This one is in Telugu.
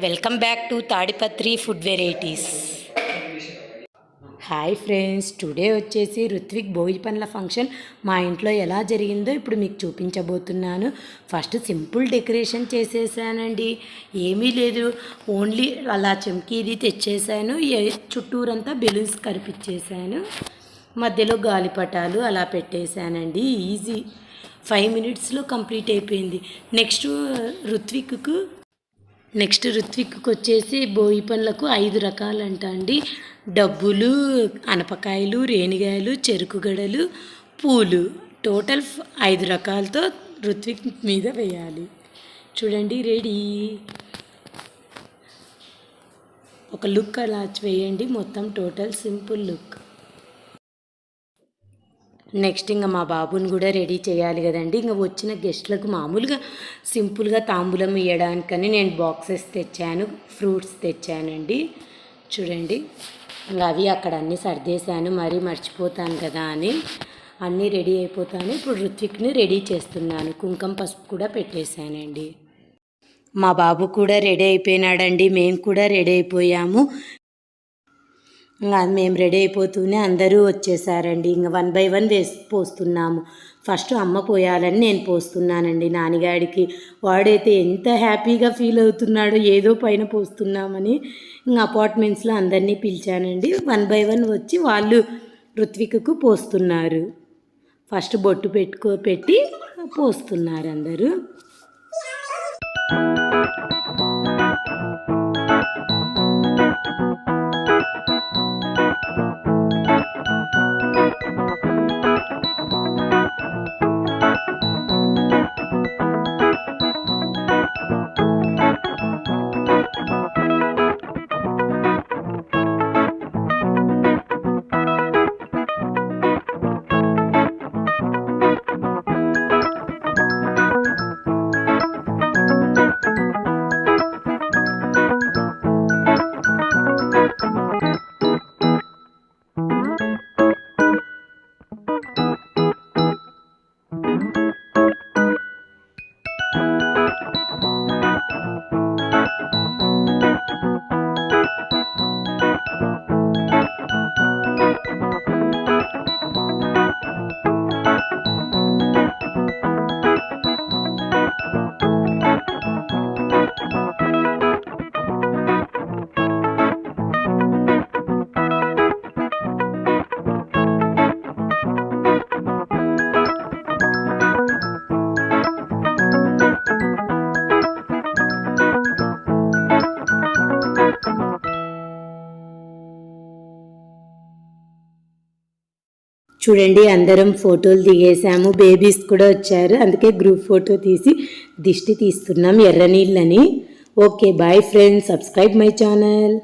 Welcome back to Tadipatri food varieties. Hi friends today వచ్చేసి రుత్విక్ భోగి పండ్ల ఫంక్షన్. మా ఇంట్లో ఎలా జరిగిందో ఇప్పుడు మీకు చూపించబోతున్నాను. ఫస్ట్ సింపుల్ డెకరేషన్ చేసేసానండి. ఏమీ లేదు ఓన్లీ అలా చెంకీది తెచ్చేసాను. ఏ- చుట్టూరంతా బెలూన్స్ కరిపించేసాను. మధ్యలో గాలిపటాలు అలా పెట్టేశానండి ఈజీ. ఫైవ్ మినిట్స్లో కంప్లీట్ అయిపోయింది. నెక్స్ట్ రుత్విక్కు నెక్స్ట్ ఋత్విక్కి వచ్చేసి బోయి పండ్లకు ఐదు రకాలంట అండి డబ్బులు అనపకాయలు రేణిగాయలు చెరుకు గడలు పూలు. టోటల్ ఐదు రకాలతో ఋత్విక్ మీద వేయాలి. చూడండి రెడీ. ఒక లుక్ అలా వేయండి. మొత్తం టోటల్ సింపుల్ లుక్. నెక్స్ట్ ఇంకా మా బాబుని కూడా రెడీ చేయాలి కదండి. ఇంకా వచ్చిన గెస్ట్లకు మామూలుగా సింపుల్గా తాంబూలం ఇవ్వడానికని నేను బాక్సెస్ తెచ్చాను ఫ్రూట్స్ తెచ్చానండి. చూడండి ఇంకా అవి అక్కడ అన్నీ సర్దేశాను మరీ మర్చిపోతాను కదా అని. అన్నీ రెడీ అయిపోతాను. ఇప్పుడు రుత్విక్ని రెడీ చేస్తున్నాను. కుంకుమ పసుపు కూడా పెట్టేశానండి. మా బాబు కూడా రెడీ అయిపోయినాడండి. మేము కూడా రెడీ అయిపోయాము. ఇంకా మేము రెడీ అయిపోతూనే అందరూ వచ్చేసారండి. ఇంకా వన్ బై వన్ వేసి పోస్తున్నాము. ఫస్ట్ అమ్మ పోయాలని నేను పోస్తున్నానండి నాన్నగాడికి. వాడైతే ఎంత హ్యాపీగా ఫీల్ అవుతున్నాడో ఏదో పైన పోస్తున్నామని ఇంకా అపార్ట్మెంట్స్లో అందరినీ పిలిచానండి. వన్ బై వన్ వచ్చి వాళ్ళు ఋత్వికకు పోస్తున్నారు. ఫస్ట్ బొట్టు పెట్టుకో పెట్టి పోస్తున్నారు అందరూ. చూడండి అందరం ఫోటోలు దిగేసాము బేబీస్ కూడా వచ్చారు. అందుకే గ్రూప్ ఫోటో తీసి దిష్టి తీస్తున్నాం ఎర్ర నీళ్ళని. Okay bye friends. Subscribe my channel.